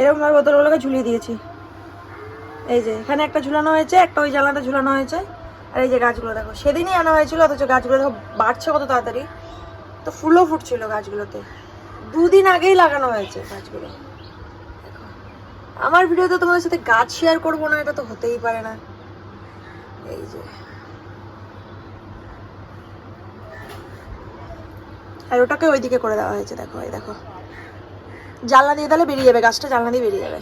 এরকম ভাবে বোতলগুলোকে ঝুলিয়ে দিয়েছি। এই যে, এখানে একটা ঝুলানো হয়েছে, একটা ওই জানলাটা ঝুলানো হয়েছে। আর এই যে গাছগুলো দেখো, সেদিনই আনা হয়েছিল, অথচ গাছগুলো দেখো বাড়ছে কত তাড়াতাড়ি। তো ফুলও ফুটছিল গাছগুলোতে। দুদিন আগেই লাগানো হয়েছে গাছগুলো। আমার ভিডিওতে তোমাদের সাথে গাছ শেয়ার করব না, এটা তো হতেই পারে না। এই যে। আর ওটাকে ওইদিকে করে দেওয়া হয়েছে, দেখো, এই দেখো। জানলা দিয়ে তাহলে বেরিয়ে যাবে, গাছটা জানলা দিয়ে বেরিয়ে যাবে।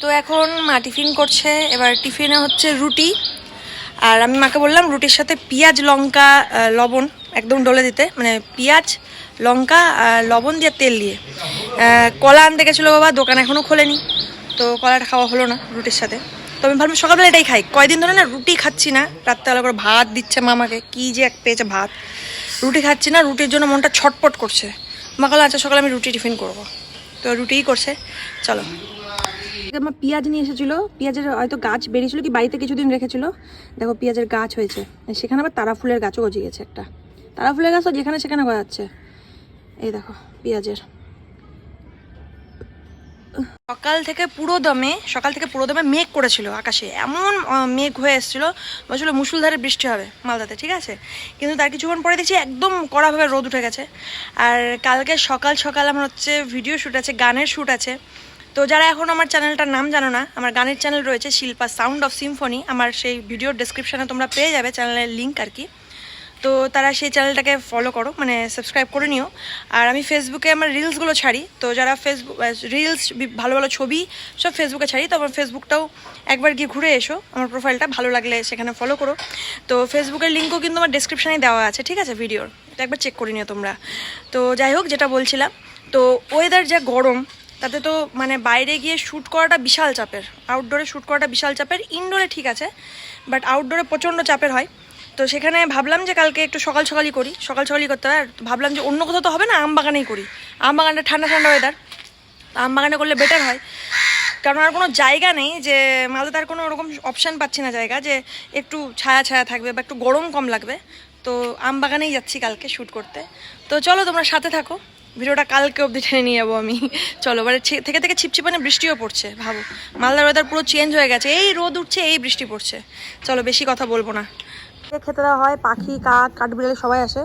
তো এখন মা টিফিন করছে, এবার টিফিনে হচ্ছে রুটি। আর আমি মাকে বললাম, রুটির সাথে পেঁয়াজ, লঙ্কা লবণ, একদম ডলে দিতে। মানে পেঁয়াজ, লঙ্কা আর লবণ দিয়ে তেল দিয়ে। কলা আনতে গেছিল বাবা, দোকান এখনও খোলেনি। তো কলাটা খাওয়া হলো না রুটির সাথে। তো আমি ভাবলাম, সকালবেলা এটাই খাই। কয়দিন ধরে না রুটি খাচ্ছি না। রাত্রেবেলা করে ভাত দিচ্ছে মা আমাকে। কী যে এক পেয়েছে ভাত। রুটি খাচ্ছি না, রুটির জন্য মনটা ছটপট করছে। মা কালো আচ্ছা সকালে আমি রুটি টিফিন করব। তো রুটিই করছে। চলো। আমার পেঁয়াজ নিয়ে এসেছিল। পেঁয়াজের হয়তো গাছ বেরিয়েছিল কি বাড়িতে কিছুদিন রেখেছিল। দেখো, পেঁয়াজের গাছ হয়েছে। সেখানে আবার তারা ফুলের গাছও গজিয়েছে একটা। তারা ফুলের গাছও যেখানে সেখানে গজাচ্ছে। এই দেখো, পেঁয়াজের। সকাল থেকে পুরো দমে, সকাল থেকে পুরো দমে মেঘ করেছিল আকাশে। এমন মেঘ হয়ে এসেছিল, বলছিল মুসুলধারে বৃষ্টি হবে মালদাতে, ঠিক আছে? কিন্তু তার কিছুক্ষণ পরে দেখছি একদম কড়াভাবে রোদ উঠে গেছে। আর কালকে সকাল সকাল আমার হচ্ছে ভিডিও শ্যুট আছে, গানের শ্যুট আছে। তো যারা এখন আমার চ্যানেলটার নাম জানো না, আমার গানের চ্যানেল রয়েছে শিল্পা সাউন্ড অফ সিম্ফনি আমার সেই ভিডিওর ডেসক্রিপশনে তোমরা পেয়ে যাবে চ্যানেলের লিঙ্ক আর কি। তো তারা সেই চ্যানেলটাকে ফলো করো মানে সাবস্ক্রাইব করে নিও। আর আমি ফেসবুকে আমার রিলসগুলো ছাড়ি, তো যারা ফেসবুক রিলস ভালো ভালো ছবি সব ফেসবুকে ছাড়ি, তো আমার ফেসবুকটাও একবার গিয়ে ঘুরে এসো, আমার প্রোফাইলটা ভালো লাগলে সেখানে ফলো করো। তো ফেসবুকের লিঙ্কও কিন্তু আমার ডেসক্রিপশানে দেওয়া আছে, ঠিক আছে, ভিডিওর? তো একবার চেক করে নিও তোমরা। তো যাই হোক, যেটা বলছিলাম, তো ওয়েদার যা গরম, তাতে তো মানে বাইরে গিয়ে শ্যুট করাটা বিশাল চাপের। আউটডোরে শ্যুট করাটা বিশাল চাপের ইনডোরে ঠিক আছে বাট আউটডোরে প্রচণ্ড চাপের হয়। তো সেখানে ভাবলাম যে কালকে একটু সকাল সকালই করি, সকাল সকালই করতে হয়। আর ভাবলাম যে অন্য কোথাও তো হবে না, আম বাগানেই করি। আম বাগানটা ঠান্ডা ঠান্ডা ওয়েদার আম বাগানে করলে বেটার হয়। কারণ আর কোনো জায়গা নেই যে মালদার কোনো ওরকম অপশান পাচ্ছি না জায়গা যে একটু ছায়া ছায়া থাকবে বা একটু গরম কম লাগবে। তো আম বাগানেই যাচ্ছি কালকে শ্যুট করতে। তো চলো তোমরা সাথে থাকো। ভিডিওটা কালকে অবধি টেনে নিয়ে যাব আমি। চলো ছে- থেকে থেকে ছিপছিপানে বৃষ্টিও পড়ছে, ভাবো। মালদার ওয়েদার পুরো চেঞ্জ হয়ে গেছে। এই রোদ উঠছে, এই বৃষ্টি পড়ছে। চলো, বেশি কথা বলব না। খেতে দেওয়া হয়, পাখি, কাক, কাঠবিড়ালি সবাই আসে।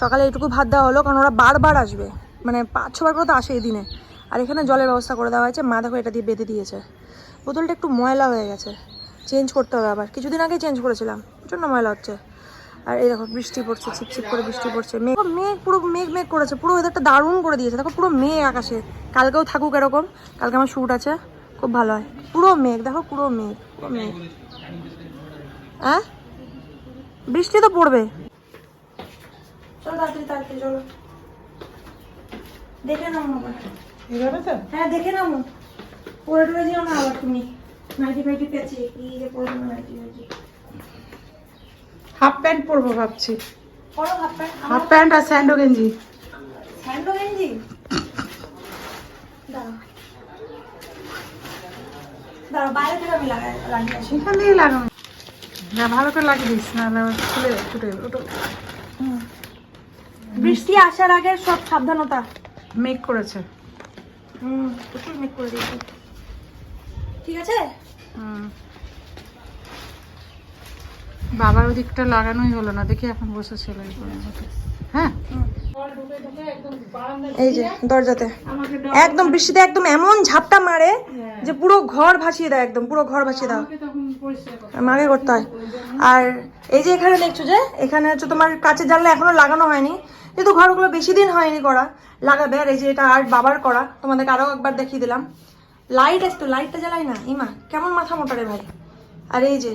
সকালে এইটুকু ভাত দেওয়া হলো, কারণ ওরা বারবার আসবে। মানে পাঁচ ছবার করে তো আসে এই দিনে। আর এখানে জলের ব্যবস্থা করে দেওয়া হয়েছে, মা দেখো এটা দিয়ে বেঁধে দিয়েছে। বোতলটা একটু ময়লা হয়ে গেছে। চেঞ্জ করতে হবে আবার। কিছুদিন আগেই চেঞ্জ করেছিলাম, প্রচণ্ড ময়লা হচ্ছে। আর এই দেখো, বৃষ্টি পড়ছে, ছিপছিপ করে বৃষ্টি পড়ছে। মেঘ মেঘ, পুরো মেঘ মেঘ করেছে। পুরো ওয়েদারটা দারুণ করে দিয়েছে। দেখো, পুরো মেঘ আকাশে। কালকেও থাকুক এরকম, কালকে আমার শ্যুট আছে। খুব ভালো হয়। পুরো মেঘ, দেখো, পুরো মেঘ পুরো মেঘ। হ্যাঁ? বৃষ্টি তো পড়বে। চলো তাড়াতাড়ি তাড়াতাড়ি চলো। দেখে নাও আবার এইভাবে তো? হ্যাঁ দেখে নাও পরে টরে যেও না আবার তুমি। নাইটি ফাইটি পেয়েছি। কি যে নাইটি ফাইটি। হাফ প্যান্ট পরবো ভাবছি। পরো হাফ প্যান্ট। হাফ প্যান্ট আর স্যান্ডো গেঞ্জি। স্যান্ডো গেঞ্জি? দাঁড়াও। বাইরে থেকে আমি লাগাই লাগিয়ে আসি। সেখান দিয়ে লাগানো না ভালো করে লাগিয়ে দিস না খুলে ছুটে ওটা বৃষ্টি আসার আগে সব সাবধানতা। মেক করেছে। হুম প্রচুর মেক করে দিয়েছি। ঠিক আছে? হুম। বাবার ওদিকটা লাগানোই হলো না দেখি এখন বসে সেলাই করে। হ্যাঁ এই যে, দরজাতে। একদম বৃষ্টিতে একদম এমন ঝাপটা মারে যে পুরো ঘর ভাসিয়ে দেয় একদম, পুরো ঘর ভাসিয়ে দাও। মাকে করতে হয়। আর এই যে এখানে দেখছ যে, এখানে হচ্ছে তোমার কাঁচের জানলা এখনও লাগানো হয়নি। যেহেতু ঘরগুলো বেশি দিন হয়নি করা, লাগাবে। আর এই যে এটা আর বাবার করা, তোমাদেরকে আরও একবার দেখিয়ে দিলাম। লাইট আসতো লাইটটা জ্বালাই না? ইমা, কেমন মাথা মোটা রে ভাই। আর এই যে,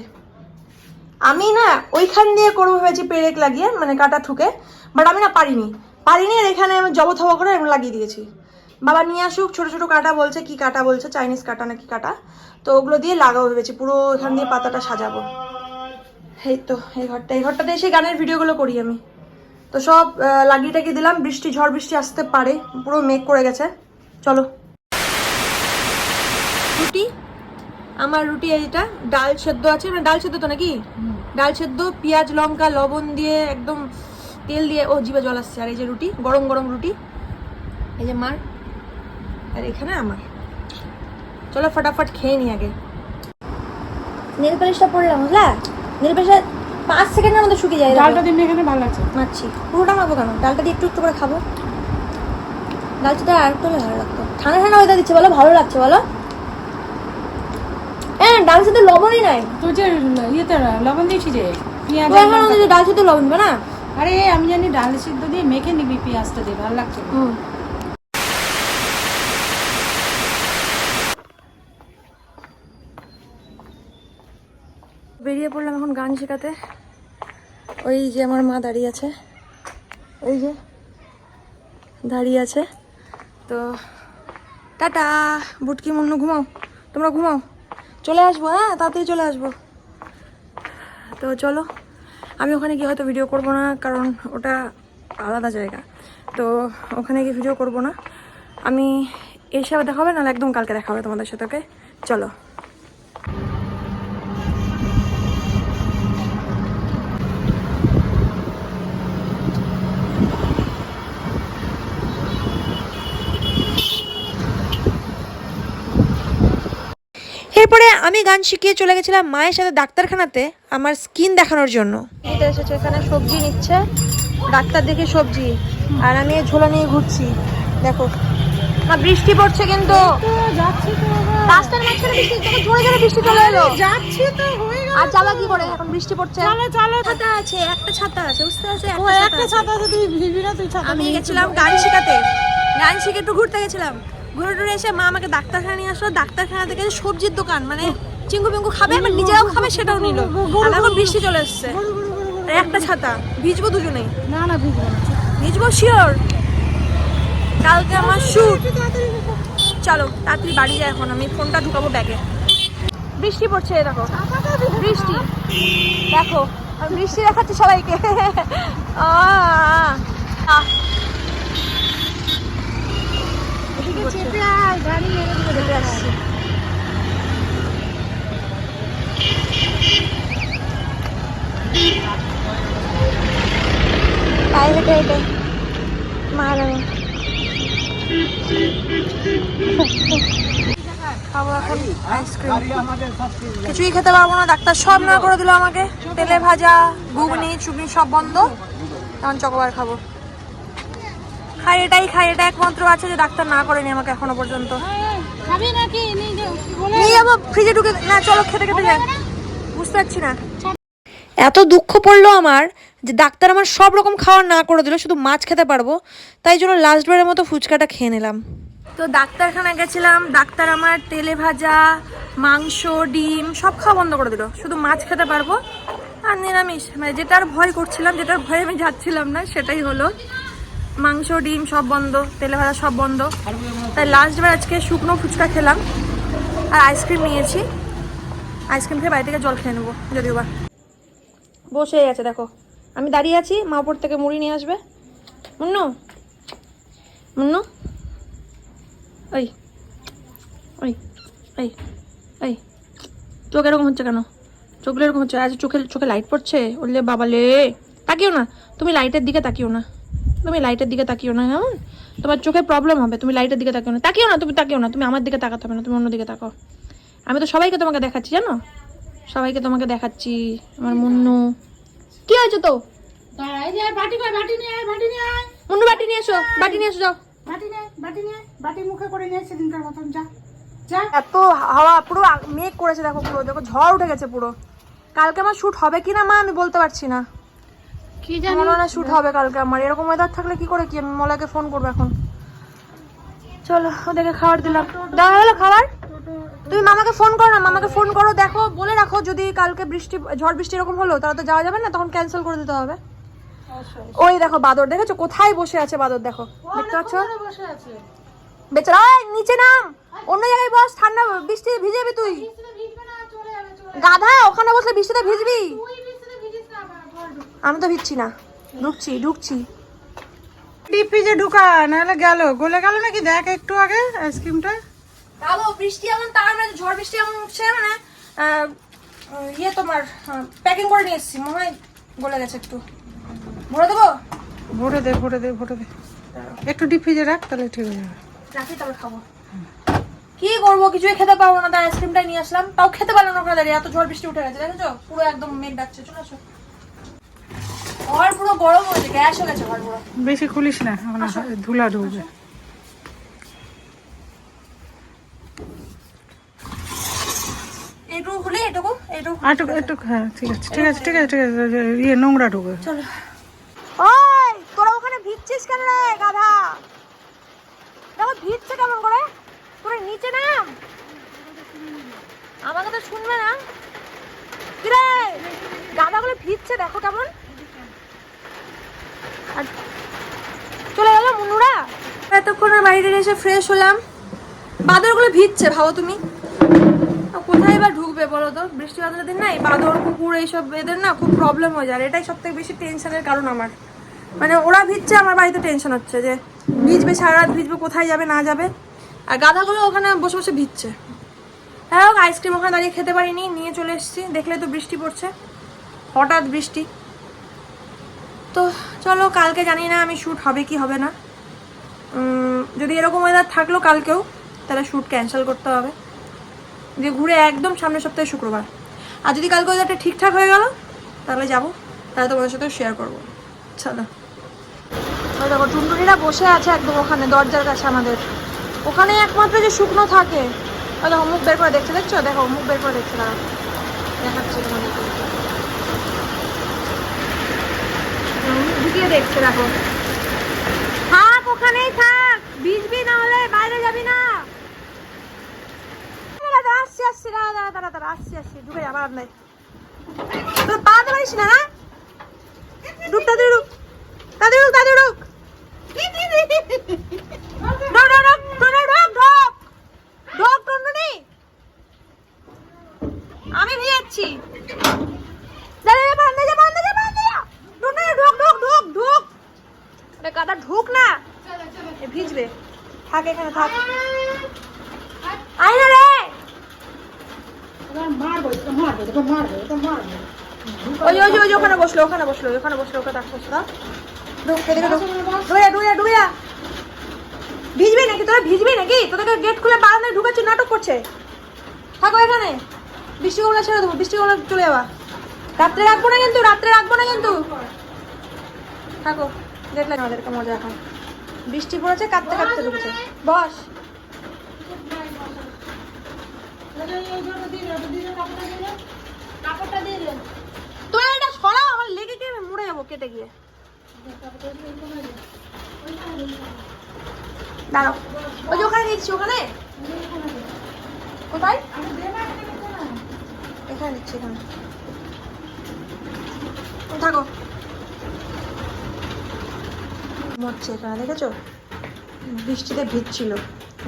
আমি না ওইখান দিয়ে করব ভেবেছি পেরেক লাগিয়ে মানে কাটা ঠুকে বাট আমি না পারিনি। পারিনি আর এখানে আমি জবথব করে এরকম লাগিয়ে দিয়েছি। বাবা নিয়ে আসুক ছোট ছোট কাটা বলছে কি কাটা বলছে চাইনিজ কাটা নাকি কাটা। তো ওগুলো দিয়ে লাগাবো ভেবেছি পুরো এখান দিয়ে পাতাটা সাজাবো। এই তো এই ঘরটা এই ঘরটাতে এসে গানের ভিডিওগুলো করি আমি। তো সব লাগিয়ে টাকিয়ে দিলাম বৃষ্টি ঝড় বৃষ্টি আসতে পারে পুরো মেঘ করে গেছে। চলো। রুটি? আমার রুটি এইটা ডাল সেদ্ধ আছে মানে ডাল সেদ্ধ তো নাকি? ডাল সেদ্ধ পেঁয়াজ লঙ্কা লবণ দিয়ে একদম তেল দিয়ে ও জিভে জল আসছে। আর এই যে রুটি গরম গরম রুটি। এই যে মার। আর এখানে আমার। চলো ফটাফট খেয়ে নি আগে। নেল পালিশটা পড়লাম বুঝলা? নেল পালিশটা পাঁচ সেকেন্ডের মধ্যে শুকিয়ে যায় ডালটা দিন এখানে ভালো আছে। মারছি। পুরোটা খাব কেন? ডালটা দিয়ে একটু একটু করে খাব? ডাল চাটা আর একটু ভালো লাগতো। ঠান্ডা ঠান্ডা ওয়েদার দিচ্ছে বলো ভালো লাগছে বলো। হ্যাঁ ডাল সাথে লবণই নাই। তো যে ইয়েতে লবণ দিয়েছি যে পেঁয়াজ ডাল সাথে লবণ দিবে না? আরে, আমি জানি ডাল সিদ্ধ দিয়ে মেখে নিবি পেঁয়াজটা দিয়ে, ভালো লাগছে বেরিয়ে পড়লাম এখন গান শেখাতে। ওই যে আমার মা দাঁড়িয়ে আছে। ওই যে দাঁড়িয়ে আছে। তো, টাটা, বুটকি মুন্নু, ঘুমাও। তোমরা ঘুমাও। চলে আসব হ্যাঁ তাড়াতাড়ি চলে আসব। তো চলো। আমি ওখানে গিয়ে হয়তো ভিডিও করব না, কারণ ওটা আলাদা জায়গা। তো ওখানে গিয়ে ভিডিও করব না। আমি এসে আবার দেখা হবে, নাহলে একদম কালকে দেখা হবে তোমাদের সাথে চলো। এরপরে আমি গান শিখিয়ে চলে গেছিলাম মায়ের সাথে ডাক্তারখানাতে আমার স্কিন দেখানোর জন্য। এটা এসেছে এখানে সবজি নিচ্ছে ডাক্তার দেখে সবজি আর আমি ঝোলা নিয়ে ঘুরছি দেখো। বৃষ্টি পড়ছে কিন্তু। যাচ্ছি তো রাস্তার মাঝখানে বৃষ্টি বৃষ্টি চলে এলো। যাচ্ছি তো আর যাবা কি করে এখন বৃষ্টি পড়ছে? চলো চলো। ছাতা আছে একটা ছাতা আছে বুঝতে পারছ? একটা ছাতা আছে। তুই ভিজবি না তুই ছাতা আমি গেছিলাম গান শেখাতে। গান শিখে একটু ঘুরতে গেছিলাম। ঘুরে টুরে এসে মা আমাকে ডাক্তারখানা নিয়ে আসলো। ডাক্তারখানা থেকে সবজির দোকান মানে চিঙ্গু পিঙ্গু খাবে আবার নিজেরাও খাবে সেটাও নিল। আর এখন বৃষ্টি চলে এসছে। একটা ছাতা ভিজবো দুজনেই। না না ভিজবো ভিজবো শিওর। কালকে আমার শুট চলো তাড়াতাড়ি বাড়ি যাই এখন আমি ফোনটা ঢুকাবো ব্যাগে। বৃষ্টি পড়ছে দেখো। বৃষ্টি। দেখো বৃষ্টি দেখাচ্ছি সবাইকে। আহ, আহ। বৃষ্টি পড়ছে। খাব আইসক্রিম কিছুই খেতে পারব না, ডাক্তার সব না করে দিল আমাকে। তেলে ভাজা, ঘুগনি, চুগনি সব বন্ধ। এখন চকোবার খাব। খাই এটাই খাই এটা একমাত্র আছে যে ডাক্তার না করেনি আমাকে এখনও পর্যন্ত। নিয়ে যাব ফ্রিজে ঢুকে না চলো খেতে খেতে যাই। বুঝতে পারছি না। এত দুঃখ পড়ল আমার যে ডাক্তার আমার সব রকম খাওয়ার না করে দিল শুধু মাছ খেতে পারব। তাই জন্য লাস্ট বারের মতো ফুচকাটা খেয়ে নিলাম। তো ডাক্তারখানা গেছিলাম ডাক্তার আমার তেলে ভাজা মাংস ডিম সব খাওয়া বন্ধ করে দিল। শুধু মাছ খেতে পারব আর নিরামিষ। মানে যেটার ভয় করছিলাম যেটার ভয়ে আমি যাচ্ছিলাম না সেটাই হলো। মাংস, ডিম সব বন্ধ, তেলে ভাজা সব বন্ধ। তাই লাস্ট বার আজকে শুকনো ফুচকা খেলাম আর আইসক্রিম নিয়েছি। আইসক্রিম খেয়ে বাড়ি থেকে জল খেয়ে নেব, যদিও বা। বসেই আছে, দেখো। আমি দাঁড়িয়ে আছি, মা ওপর থেকে মুড়ি নিয়ে আসবে। মুন্নু? মুন্নু? ওই ওই ওই ওই চোখ এরকম হচ্ছে কেন? চোখগুলো এরকম হচ্ছে, আজ চোখে চোখে লাইট পড়ছে? বললে, বাবা লে। তাকিও না, তুমি লাইটের দিকে তাকিও না। তুমি লাইটের দিকে তাকিও না হ্যাঁ তোমার চোখে প্রবলেম হবে তুমি লাইটের দিকে তাকিও না। তাকিও না তুমি তাকিও না তুমি আমার দিকে তাকাতে হবে না তুমি অন্য দিকে তাকাও। আমি তো সবাইকে তোমাকে দেখাচ্ছি জানো? সবাইকে তোমাকে দেখাচ্ছি আমার মুন্নু। কি হয়েছে তো? দাঁড়া, এই যে বাটি বাটি নিয়ে বাটি নিয়ে মুন্নু বাটি নিয়ে এসো বাটি নিয়ে এসো যাও। বাটি নিয়ে বাটি নিয়ে বাটি মুখে করে নিয়ে সেদিনকার মতন যা। যা। এত হাওয়া পুরো মেঘ করেছে দেখো পুরো দেখো ঝড় উঠে গেছে পুরো। কালকে আমার শুট হবে কিনা মা আমি বলতে পারছি না। কি মনে না শুট হবে কালকে আমার। এরকম ওয়েদার থাকলে কি করে কি? আমি মলাকে ফোন করব এখন। চলো ওদেরকে খাবার দিলাম। দেওয়া হলো খাবার? তুমি মামাকে ফোন করো না মামাকে ফোন করো দেখো বলে রাখো যদি কালকে বৃষ্টি ঝড় বৃষ্টি এরকম হলো তাহলে তো যাওয়া যাবে না তখন ক্যান্সেল করে দিতে হবে। ওই দেখো বাদর দেখেছ? কোথায় বসে আছে বাদর দেখো। দেখতে পাচ্ছ? বেচারা নিচে নাম! অন্য জায়গায় বস ঠান্ডা বৃষ্টি ভিজে যাবি তুই। বৃষ্টিতে ভিজবে যাবে যাবে। গাধা ওখানে বসলে বৃষ্টিতে ভিজবি তুই বৃষ্টিতে ভিজিস না আবার, ঘর ঢুক। আমি তো ভিজছি না। ঢুকছি ঢুকছি। ডিপ ফ্রিজে ঢুকা নাহলে গেল। গলে গেল নাকি? দেখ একটু আগে আইসক্রিমটা তাও বৃষ্টি এমন তার মানে ঝড় বৃষ্টি এমন উঠছে মানে ইয়ে তোমার প্যাকিং করে নিয়ে এসেছি। মনে হয় গলে গেছে একটু। ভরে দেবো? ভরে দে ভরে দে ভরে দে। একটু ডিপ ফ্রিজে রাখ তাহলে ঠিক হয়ে যাবে। রাখি তাহলে খাব। কি করব? কিছুই খেতে পারব না। তাই আইসক্রিমটাই নিয়ে আসলাম। তাও খেতে পারলাম না ওখানে দাঁড়িয়ে। এত ঝড় বৃষ্টি উঠে গেছে দেখেছ পুরো একদম মেঘ ডাকছে চলে আসো। ঘর পুরো গরম হয়েছে গ্যাস হয়ে গেছে ঘর পুরো বেশি খুলিস না ওখানে ধুলা ঢুকবে। খুলি একটু একটু হ্যাঁ ঠিক আছে ঠিক আছে ঠিক আছে ঠিক আছে ইয়ে নোংরা ঢুকবে। চলো। ওই তোরা ওখানে ভিজছিস কেন রে গাধা? দেখো ভিজছে কেমন করে? তোরা নিচে নাম আমাকে তো শুনবে না। কিরে? গাধাগুলো ভিজছে দেখো কেমন। আর চলে গেল মুনুরা এতক্ষণ বাড়িতে এসে ফ্রেশ হলাম। বাদরগুলো ভিজছে, ভাবো তুমি। কোথায় এবার ঢুকবে বলো তো? বৃষ্টি বাদলের দিন না, এই বাদর, কুকুর, এইসব এদের না খুব প্রবলেম হয়ে যায়। এটাই সব থেকে বেশি টেনশনের কারণ আমার। মানে ওরা ভিজছে, আমার বাড়িতে টেনশন হচ্ছে যে ভিজবে সারা রাত ভিজবে, কোথায় যাবে, না যাবে। আর গাধাগুলো ওখানে বসে বসে ভিজছে। হ্যাঁ আইসক্রিম ওখানে দাঁড়িয়ে খেতে পারিনি, নিয়ে চলে এসেছি। দেখলে তো বৃষ্টি পড়ছে। হঠাৎ বৃষ্টি। তো চলো, কালকে জানি না আমি শ্যুট হবে কি হবে না। যদি এরকম ওয়েদার থাকল কালকেও, তাহলে শ্যুট ক্যান্সেল করতে হবে। দিয়ে ঘুরে একদম সামনের সপ্তাহে শুক্রবার। আর যদি কালকে ওয়েদারটা ঠিকঠাক হয়ে গেল, তাহলে যাব। তাহলে তোমাদের সাথে শেয়ার করব। চলো। দেখো, টুনটুনিরা বসে আছে একদম ওখানে, দরজার কাছে আমাদের। ওখানে একমাত্র যে শুকনো থাকে। দেখো, মুখ বের করে দেখছে, দেখছ? দেখো, মুখ বের করে দেখছে দেখাচ্ছে তোমাদেরকে। ঢুকিয়ে দেখছে দেখো থাক ওখানেই থাক। ভিজবি না হলে বাইরে যাবি না। আমি ভিজাচ্ছি দাঁড়া, দাঁড়া, বারান্দায় যা, বারান্দায় যা, বারান্দায় যা। টুনটুনি, ঢোক, ঢোক, ঢোক, ঢোক। গাদা ঢুক না? ভিজবে। থাক এখানে, থাক। আয় রে! ওই ওই ওখানে বসল ওখানে বসল ওখানে বসল যা। ভিজবি নাকি? ভিজবি নাকি? তোদেরকে গেট খুলে ঢুকাচ্ছি, নাটক করছে। থাকো এখানে। বৃষ্টি কমলা ছেড়ে দেবো বৃষ্টি কমলা চলে যাবা। রাত্রে রাখব না কিন্তু, রাত্রে রাখব না কিন্তু। থাকো। দেখলে আমাদেরকে মজা এখন বৃষ্টি পড়েছে, কাঁদতে কাঁদতে ঢুকেছে বস। তোরা এটা সরাও লেগে গিয়ে মরে যাব কেটে গিয়ে। দাঁড়াও। ওই যে ওখানে দিচ্ছি ওখানে? কোথায়? এখানে দিচ্ছি এখানে। থাকো। মরছে এখানে, দেখেছ? বৃষ্টিতে ভিজছিল।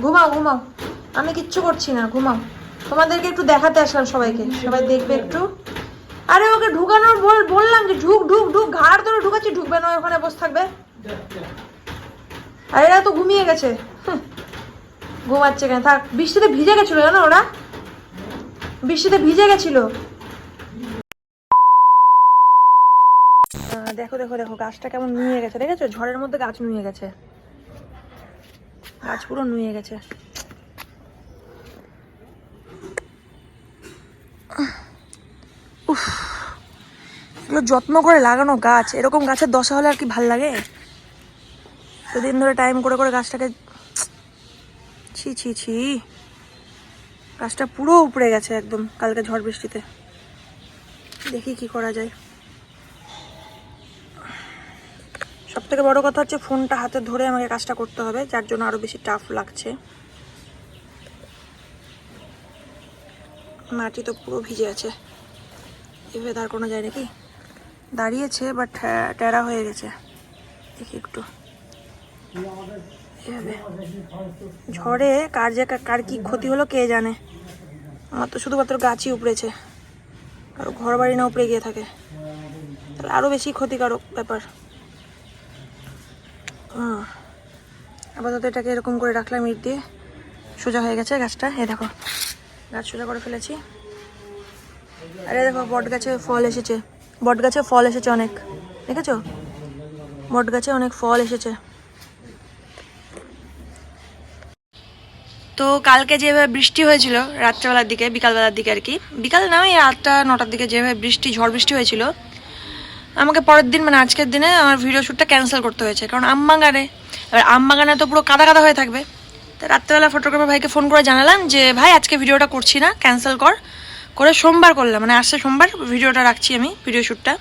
ঘুমাও ঘুমাও। আমি কিচ্ছু করছি না, ঘুমাও। তোমাদেরকে একটু দেখাতে আসলাম সবাইকে। সবাই দেখবে একটু। আরে, ওকে ঢুকানোর বল, বললাম যে ঢুক ঢুক ঢুক। ঘাড় ধরে ঢুকাচ্ছি, ঢুকবে না ওখানে বসে থাকবে। আর এরা তো ঘুমিয়ে গেছে। ঘুমাচ্ছে কেন? থাক, বৃষ্টিতে ভিজে গেছিল, জানো ওরা? বৃষ্টিতে ভিজে গেছিল আহ, দেখো দেখো দেখো, গাছটা কেমন নুয়ে গেছে। দেখেছ? ঝড়ের মধ্যে গাছ নুয়ে গেছে। গাছ পুরো নুয়ে গেছে। উফ, এগুলো যত্ন করে লাগানো গাছ। এরকম গাছের দশা হলে আর কি ভালো লাগে? দুদিন ধরে টাইম করে করে গাছটাকে ছি ছি ছি। গাছটা পুরো উপড়ে গেছে একদম, কালকে ঝড় বৃষ্টিতে। দেখি কি করা যায়। থেকে বড় কথা হচ্ছে ফোনটা হাতে ধরে আমাকে কাজটা করতে হবে, যার জন্য আরও বেশি টাফ লাগছে। মাটি তো পুরো ভিজে আছে। এভাবে দাঁড় কোনো যায় নাকি? দাঁড়িয়েছে বাট টেরা হয়ে গেছে। দেখি একটু। এভাবে। ঝড়ে কার যে কার কি ক্ষতি হলো কে জানে? আমার তো শুধুমাত্র গাছই উপড়েছে। আর ঘর বাড়ি না উপড়ে গিয়ে থাকে। তাহলে আরও বেশি ক্ষতিকারক ব্যাপার। আপাতত এটাকে এরকম করে রাখলাম ইট দিয়ে। সোজা হয়ে গেছে গাছটা। এই দেখো, গাছ সোজা করে ফেলেছি। আরে দেখো, বট গাছে ফল এসেছে। বট গাছে ফল এসেছে অনেক। দেখেছ? বট গাছে অনেক ফল এসেছে। তো কালকে যেভাবে বৃষ্টি হয়েছিল, রাত্রেবেলার দিকে, বিকালবেলার দিকে আর কি। বিকাল না ওই আটটা নটার দিকে যেভাবে বৃষ্টি, ঝড় বৃষ্টি হয়েছিল আমাকে পরের দিন মানে আজকের দিনে আমার ভিডিও শ্যুটটা ক্যান্সেল করতে হয়েছে। কারণ আমবাগানে এবার আমবাগানে তো পুরো কাদা কাদা হয়ে থাকবে। তো রাত্রেবেলা ফটোগ্রাফার ভাইকে ফোন করে জানালাম যে, ভাই, আজকে ভিডিওটা করছি না ক্যান্সেল কর। করে সোমবার করলাম মানে আসছে সোমবার ভিডিওটা রাখছি আমি ভিডিও শ্যুটটা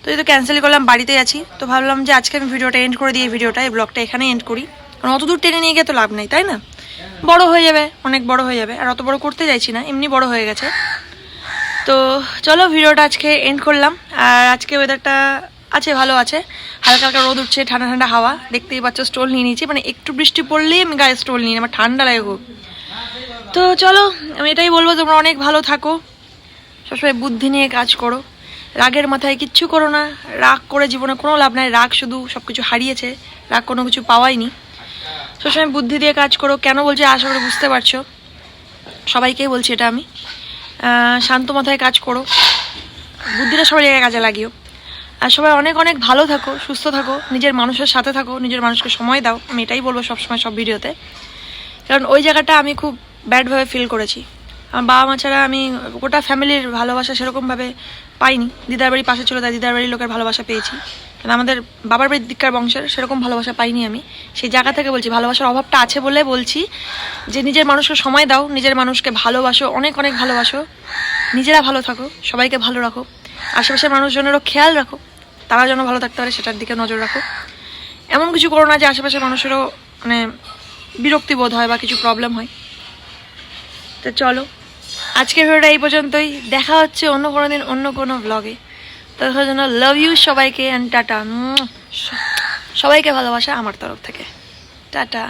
তো যেহেতু ক্যান্সেল করলাম, বাড়িতেই আছি। তো ভাবলাম যে, আজকে আমি ভিডিওটা এন্ড করে এই ভিডিওটা এই ব্লগটা এখানে এন্ড করি। কারণ অত দূর টেনে নিয়ে গিয়ে তো লাভ নেই, তাই না? বড় হয়ে যাবে, অনেক বড় হয়ে যাবে। আর অত বড় করতে চাইছি না, এমনি বড় হয়ে গেছে। তো চলো ভিডিওটা আজকে এন্ড করলাম। আর আজকে ওয়েদারটা আছে, ভালো আছে। হালকা হালকা রোদ উঠছে, ঠান্ডা ঠান্ডা হাওয়া। দেখতেই পাচ্ছ স্টোল নিয়ে নিয়েছি। মানে একটু বৃষ্টি পড়লেই আমি গায়ে স্টোল নিই, আমার ঠান্ডা লাগে খুব। তো চলো, আমি এটাই বলব, তোমরা অনেক ভালো থাকো। সবসময় বুদ্ধি নিয়ে কাজ করো। রাগের মাথায় কিচ্ছু করো না। রাগ করে জীবনে কোনো লাভ নাই। রাগ শুধু সব কিছু হারিয়েছে। রাগ কোনো কিছু পাওয়াইনি। সবসময় বুদ্ধি দিয়ে কাজ করো। কেন বলছি? আশা করে বুঝতে পারছ। সবাইকেই বলছি এটা আমি। শান্ত মাথায় কাজ করো। বুদ্ধিটা সবাই জায়গায় কাজে লাগিও। আর সবাই অনেক অনেক ভালো থাকো, সুস্থ থাকো, নিজের মানুষের সাথে থাকো, নিজের মানুষকে সময় দাও। আমি এটাই বলব সবসময় সব ভিডিওতে। কারণ ওই জায়গাটা আমি খুব ব্যাডভাবে ফিল করেছি। আমার বাবা মা ছাড়া আমি গোটা ফ্যামিলির ভালোবাসা সেরকমভাবে পাইনি। দিদার বাড়ির পাশে ছিল, তাই দিদার বাড়ির লোকের ভালোবাসা পেয়েছি। কিন্তু আমাদের বাবার বাড়ির দিককার বংশের সেরকম ভালোবাসা পাইনি আমি। সেই জায়গা থেকে বলছি, ভালোবাসার অভাবটা আছে বলে বলছি যে নিজের মানুষকে সময় দাও, নিজের মানুষকে ভালোবাসো, অনেক অনেক ভালোবাসো। নিজেরা ভালো থাকো, সবাইকে ভালো রাখো। আশেপাশের মানুষজনেরও খেয়াল রাখো, তারা যেন ভালো থাকতে পারে সেটার দিকে নজর রাখো। এমন কিছু করো না যে আশেপাশের মানুষেরও মানে বিরক্তি বোধ হয় বা কিছু প্রবলেম হয়। তো চলো, আজকের ভিডিওটা এই পর্যন্তই। দেখা হচ্ছে অন্য কোনো দিন, অন্য কোনো ব্লগে তখন জন্য লাভ ইউ সবাইকে অ্যান্ড টাটা। সবাইকে ভালোবাসা আমার তরফ থেকে। টাটা।